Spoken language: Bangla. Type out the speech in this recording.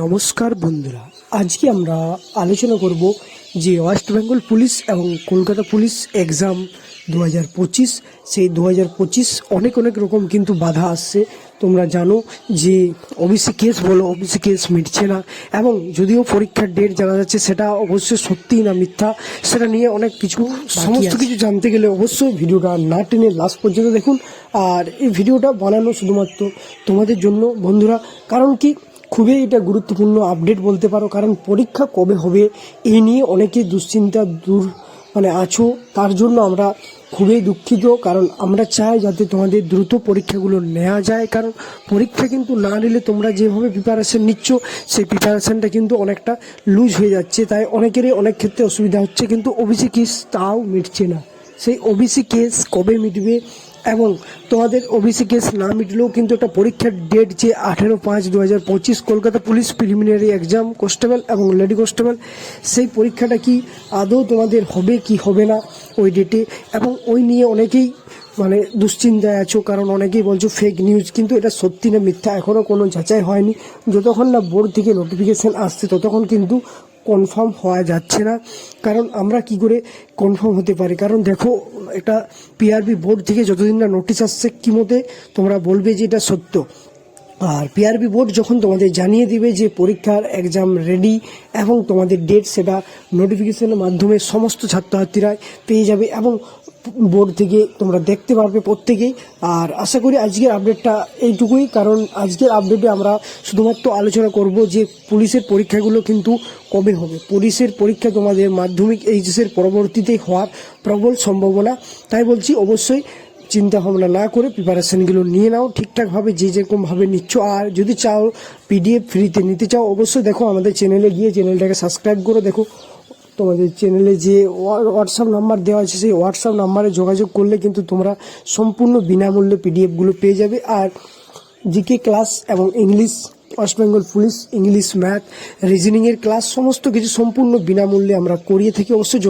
নমস্কার বন্ধুরা। আজকে আমরা আলোচনা করব যে ওয়েস্ট বেঙ্গল পুলিশ এবং কলকাতা পুলিশ এক্সাম দু হাজার পঁচিশ। সেই দু হাজার পঁচিশ অনেক অনেক রকম কিন্তু বাধা আসছে। তোমরা জানো যে ওবিসি কেস বলো ওবিসি কেস মিটছে না। এবং যদিও পরীক্ষার ডেট জানা যাচ্ছে সেটা অবশ্যই সত্যি না মিথ্যা। সেটা নিয়ে অনেক কিছু সমস্ত কিছু জানতে গেলে অবশ্যই ভিডিওটা না টেনে লাস্ট পর্যন্ত দেখুন। আর এই ভিডিওটা বানানো শুধুমাত্র তোমাদের জন্য বন্ধুরা। কারণ কি? খুবই এটা গুরুত্বপূর্ণ আপডেট বলতে পারো, কারণ পরীক্ষা কবে হবে এই নিয়ে অনেকে দুশ্চিন্তা দূর মানে আছো। তার জন্য আমরা খুবই দুঃখিত, কারণ আমরা চাই যাতে তোমাদের দ্রুত পরীক্ষাগুলো নেওয়া যায়। কারণ পরীক্ষা কিন্তু না নিলে তোমরা যেভাবে প্রিপারেশান নিচ্ছ, সেই প্রিপারেশনটা কিন্তু অনেকটা লুজ হয়ে যাচ্ছে। তাই অনেকেরই অনেক ক্ষেত্রে অসুবিধা হচ্ছে, কিন্তু ওবিসি কেস তাও মিটছে না। সেই ওবিসি কেস কবে মিটবে এবং তোমাদের ওবিসি কেস না মিটলেও কিন্তু একটা পরীক্ষার ডেট যে আঠেরো পাঁচ দু হাজার পঁচিশ Kolkata police preliminary exam constable এবং লেডি কনস্টেবল সেই পরীক্ষাটা কি আদৌ তোমাদের হবে কি হবে না ওই ডেটে এবং ওই নিয়ে অনেকেই মানে দুশ্চিন্তায় আছো, কারণ অনেকেই বলছো ফেক নিউজ কিন্তু এটা সত্যি না মিথ্যা? এখনও কোনো যাচাই হয়নি। যতক্ষণ না বোর্ড থেকে নোটিফিকেশান আসছে, ততক্ষণ কিন্তু কনফার্ম হওয়া যাচ্ছে না। কারণ আমরা কি করে কনফার্ম হতে পারি? কারণ দেখো এটা পিআরবি বোর্ড থেকে যতদিন না নোটিশ আসছে, কি মতে তোমরা বলবে যে এটা সত্য? আর পিআরবি বোর্ড যখন তোমাদের জানিয়ে দিবে যে পরীক্ষার এক্সাম রেডি এবং তোমাদের ডেট সেটা নোটিফিকেশনের মাধ্যমে সমস্ত ছাত্রছাত্রীরা পেয়ে যাবে এবং বোর্ড থেকে তোমরা দেখতে পারবে প্রত্যেকেই। আর আশা করি আজকের আপডেটটা এইটুকুই, কারণ আজকের আপডেটে আমরা শুধুমাত্র আলোচনা করব যে পুলিশের পরীক্ষাগুলো কিন্তু কবে হবে। পুলিশের পরীক্ষা তোমাদের মাধ্যমিক এইচএসের পরবর্তীতে হওয়ার প্রবল সম্ভাবনা, তাই বলছি অবশ্যই চিন্তা ভাবনা না করে প্রিপারেশনগুলো নিয়ে নাও ঠিকঠাকভাবে যে যেরকমভাবে নিচ্ছ। আর যদি চাও পিডিএফ ফ্রিতে নিতে চাও, অবশ্যই দেখো আমাদের চ্যানেলে গিয়ে চ্যানেলটাকে সাবস্ক্রাইব করে দেখো। তোমাদের চ্যানেলে যে হোয়াটসঅ্যাপ নাম্বার দেওয়া আছে, সেই হোয়াটসঅ্যাপ নাম্বারে যোগাযোগ করলে কিন্তু তোমরা সম্পূর্ণ বিনামূল্যে পিডিএফগুলো পেয়ে যাবে। আর জিকে ক্লাস এবং English West Bengal police English math রিজনিংয়ের class সমস্ত কিছু সম্পূর্ণ বিনামূল্যে আমরা করিয়ে থাকি। অবশ্যই